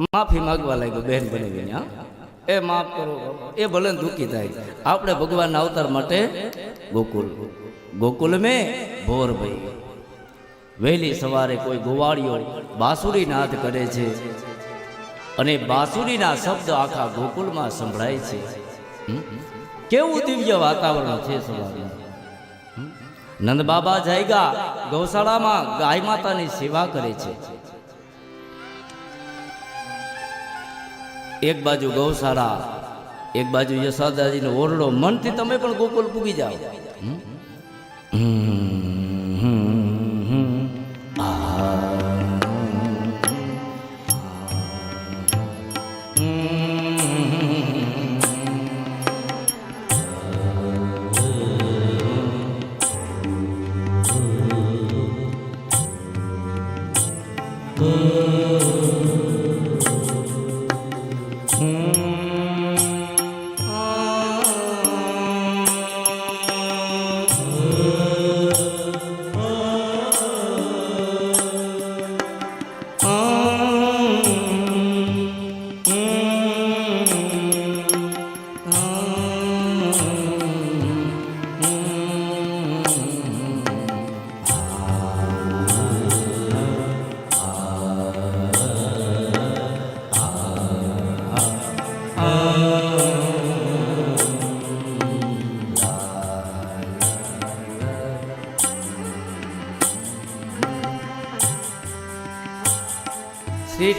માફી માગવા લાગ્યો, બહેન બની હા? એ માફ કરો, એ ભલે દુઃખી થાય. આપણે ભગવાનના અવતાર માટે ગોકુલ. ગોકુલ મેં ભોર ભાઈ. વહેલી સવારે કોઈ ગોવાળીઓ બાંસુરી નાદ કરે છે અને બાંસુરીના શબ્દ આખા ગોકુલમાં સંભળાય છે? કેવું દિવ્ય વાતાવરણ છે સવારે. નંદ બાબા જાયગા ગૌશાળામાં ગાય માતાની સેવા કરે છે. એક બાજુ ગૌશાળા એક બાજુ યશોદાજીનો ઓરડો મનથી તમે પણ ગોકુલ પૂગી જાઓ. હમ?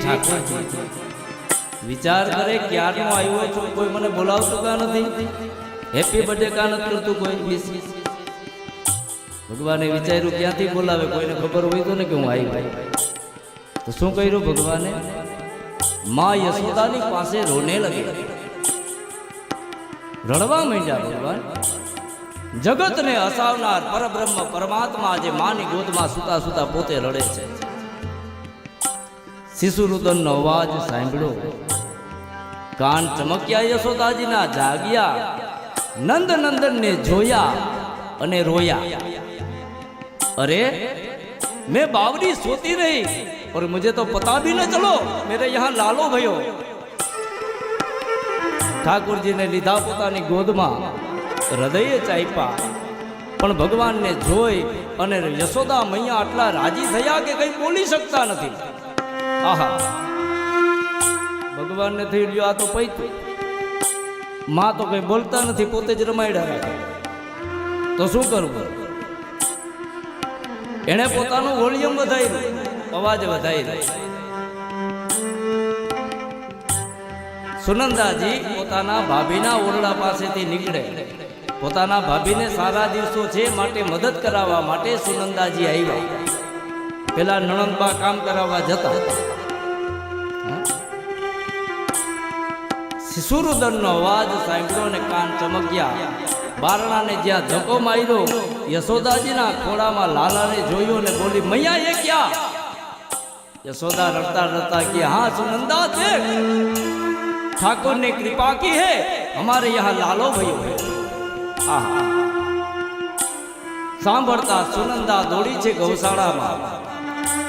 ઠાકોરજી વિચાર કરે ક્યારનો આવ્યો છું કોઈ મને બોલાવતું કા નથી? હેપી બર્થડે કા નથી કરતું કોઈ વિશ ભગવાને વિચાર્યું ક્યાંથી બોલાવે? કોઈને ખબર હોય તો ને કે હું આવી તો શું કર્યું ભગવાને? માં યશોદાની પાસે રોને લગી. રડવા માંડ્યા ભગવાન. જગતને હસાવનાર પરબ્રહ્મ પરમાત્મા જે માની ગોદમાં સુતા સુતા પોતે રડે છે. શિશુરુદનનો અવાજ સાંભળ્યો કાન ચમક્યા યશોદાજીના જાગ્યા નંદ નંદનને જોયા અને રોયા અરે मैं बावरी सोती रही और मुझे तो पता भी न चलो मेरे यहाँ लालो भयो ઠાકોરજીને લીધા પોતાની ગોદમાં હૃદયે ચાપ્યા પણ ભગવાનને જોઈ અને યશોદા મૈયા આટલા રાજી થયા કે કંઈ બોલી શકતા નથી આહા. ભગવાન થઈ ગયો આ તો પૈતું. માં તો કઈ બોલતા નથી, પોતે જ રમાડ્યા રાખે. તો શું કરવું? એણે પોતાનું વોલ્યુમ વધાર્યું. અવાજ વધાર્યો. સુનંદાજી પોતાના ભાભીના ઓરડા પાસેથી નીકળે. પોતાના ભાભીને સારા દિવસો છે માટે મદદ કરાવવા માટે સુનંદાજી આવ્યા. પેલા નણંદબા કામ કરાવવા જતા. શિશુરુદનનો અવાજ સાંભળ્યો ને કાન ચમક્યા. બારણાને જ્યાં ધક્કો માર્યો, યશોદાજીના ખોળામાં લાલાને જોયો ને બોલી, મૈયા, એ ક્યાં? યશોદા રડતા રડતા કે, હા, સુનંદા છે. ઠાકોર ને કૃપા કી હે? અમારે યહાં લાલો ભયો હે. આહા. સાંભળતા સુનંદા દોડી છે ગૌશાળામાં.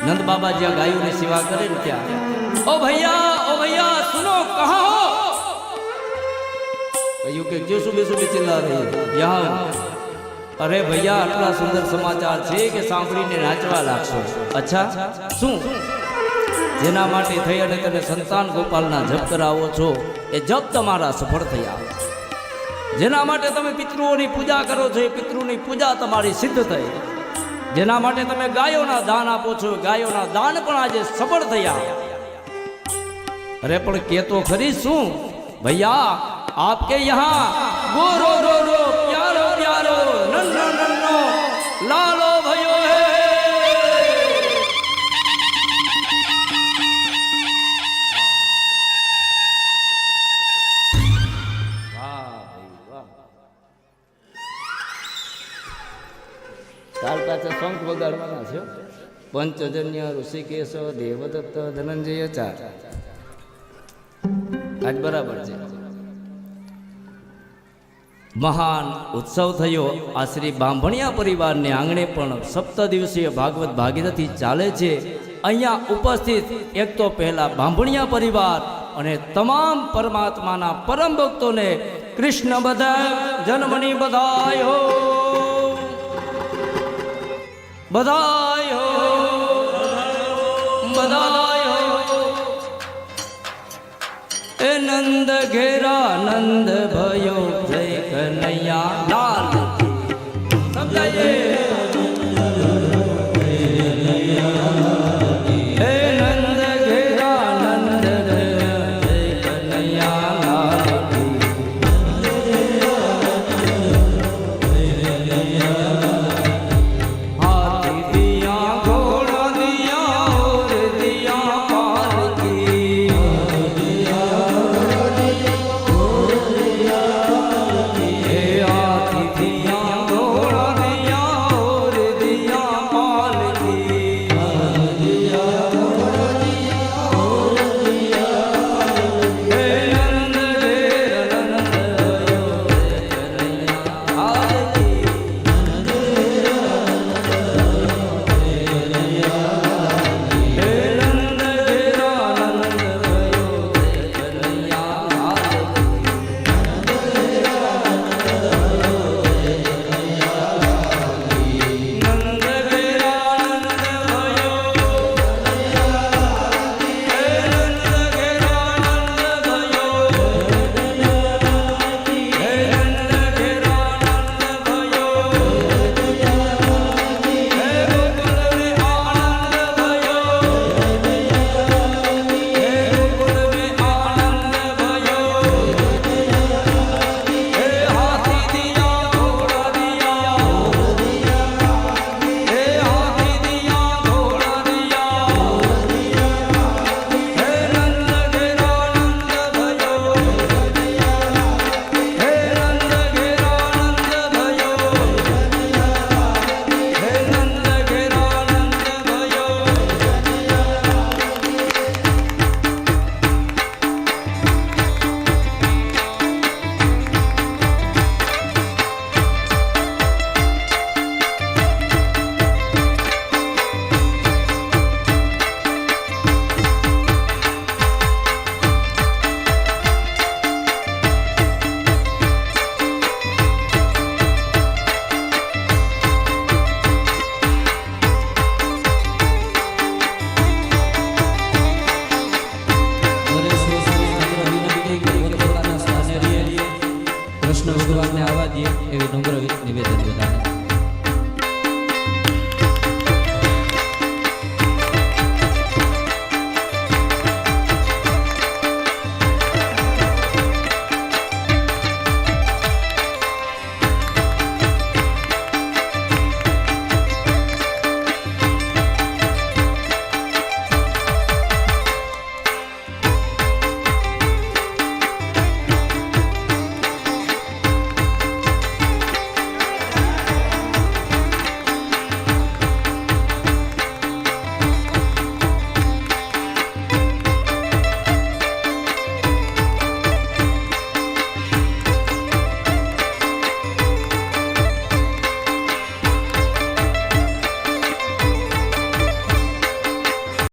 નંદ બાબા જ્યાં ગાયોને સેવા કરે ને ત્યાં. ઓ ભૈયા ઓ ભૈયા, સુનો, કહા. કહ્યું કે ક્યું સુબે સુબે ચિલ્લા રહી. યાર અરે ભૈયા, આટલા સુંદર સમાચાર છે કે સાંભળીને નાચવા લાગશો. અચ્છા, શું? જેના માટે થઈ અને તમે સંતાન ગોપાલના જપ કરાવો છો, એ જપ તમારા સફળ થયા. જેના માટે તમે પિતૃઓની પૂજા કરો છો, એ પિતૃની પૂજા તમારી સિદ્ધ થઈ. જેના માટે તમે ગાયોના દાન આપો છો. ગાયોના દાન પણ આજે સફળ થયા. અરે પણ કે તો ખરી શું? ભૈયા, આપકે યહાં ગો રો રો કાલ પાછા શંખ વગાડવાના છે. પંચજન્ય ઋષિકેશ દેવદત્ત ધનંજય ચાર. આજ બરાબર છે. મહાન ઉત્સવ થયો. આ શ્રી બાંભણિયા પરિવારને આંગણે પણ સપ્ત દિવસીય ભાગવત ભાગીરથી ચાલે છે. અહીંયા ઉપસ્થિત એક તો પહેલા બાંભણિયા પરિવાર અને તમામ પરમાત્માના પરમ ભક્તોને કૃષ્ણ બધા જન્મની બધાય હો. બધાય બધાય એ નંદ ઘેરા નંદ ભયો.